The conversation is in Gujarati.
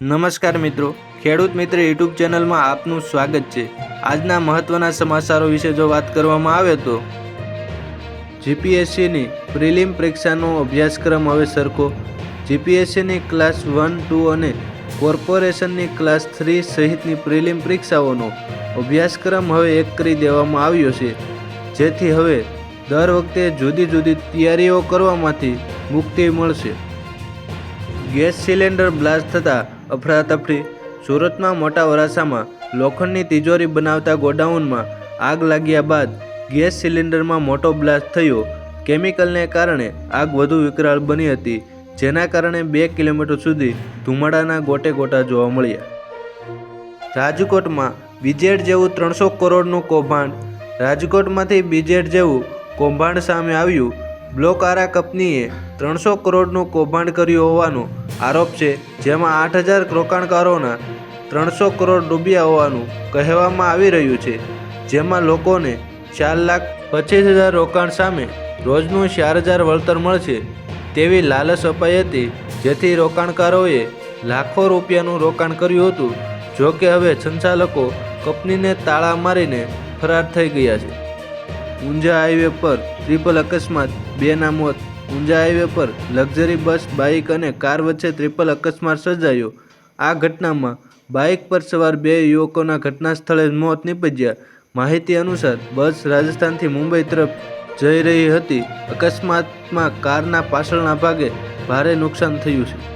નમસ્કાર મિત્રો. ખેડૂત મિત્ર યુટ્યુબ ચેનલમાં આપનું સ્વાગત છે. આજના મહત્વના સમાચારો વિશે જો વાત કરવામાં આવે તો જીપીએસસીની પ્રિલિમ પરીક્ષાનો અભ્યાસક્રમ હવે સરખો. જીપીએસસીની ક્લાસ વન, ટુ અને કોર્પોરેશનની ક્લાસ થ્રી સહિતની પ્રિલિમ પરીક્ષાઓનો અભ્યાસક્રમ હવે એક કરી દેવામાં આવ્યો છે. જેથી હવે દર વખતે જુદી જુદી તૈયારીઓ કરવામાંથી મુક્તિ મળશે. ગેસ સિલિન્ડર બ્લાસ્ટ થતાં અફરાતફરી. સુરતમાં મોટા વરાસામાં લોખંડની તિજોરી બનાવતા ગોડાઉનમાં આગ લાગ્યા બાદ ગેસ સિલિન્ડરમાં મોટો બ્લાસ્ટ થયો. કેમિકલને કારણે આગ વધુ વિકરાળ બની હતી, જેના કારણે બે કિલોમીટર સુધી ધુમાડાના ગોટે ગોટા જોવા મળ્યા. રાજકોટમાં બીજેડ જેવું ત્રણસો કરોડનું કૌભાંડ. રાજકોટમાંથી બીજેડ જેવું કૌભાંડ સામે આવ્યું બ્લોક આરા કંપનીએ ત્રણસો કરોડનું કૌભાંડ કર્યું હોવાનો આરોપ છે, જેમાં આઠ હજાર રોકાણકારોના ત્રણસો કરોડ ડૂબ્યા હોવાનું કહેવામાં આવી રહ્યું છે, જેમાં લોકોને ચાર લાખ પચીસ હજાર રોકાણ સામે રોજનું ચાર હજાર વળતર મળશે તેવી લાલચ અપાઈ હતી, જેથી રોકાણકારોએ લાખો રૂપિયાનું રોકાણ કર્યું હતું જો કે હવે સંચાલકો કંપનીને તાળા મારીને ફરાર થઈ ગયા છે. ઊંઝા હાઈવે પર ટ્રિપલ અકસ્માત બેના મોત. ઊંઝા હાઈવે પર લક્ઝરી બસ બાઇક અને કાર વચ્ચે ટ્રિપલ અકસ્માત સર્જાયો. આ ઘટનામાં બાઇક પર સવાર બે યુવકોના ઘટના સ્થળે મોત નીપજ્યા. માહિતી અનુસાર બસ રાજસ્થાનથી મુંબઈ તરફ જઈ રહી હતી. અકસ્માતમાં કારના પાછળના ભાગે ભારે નુકસાન થયું છે.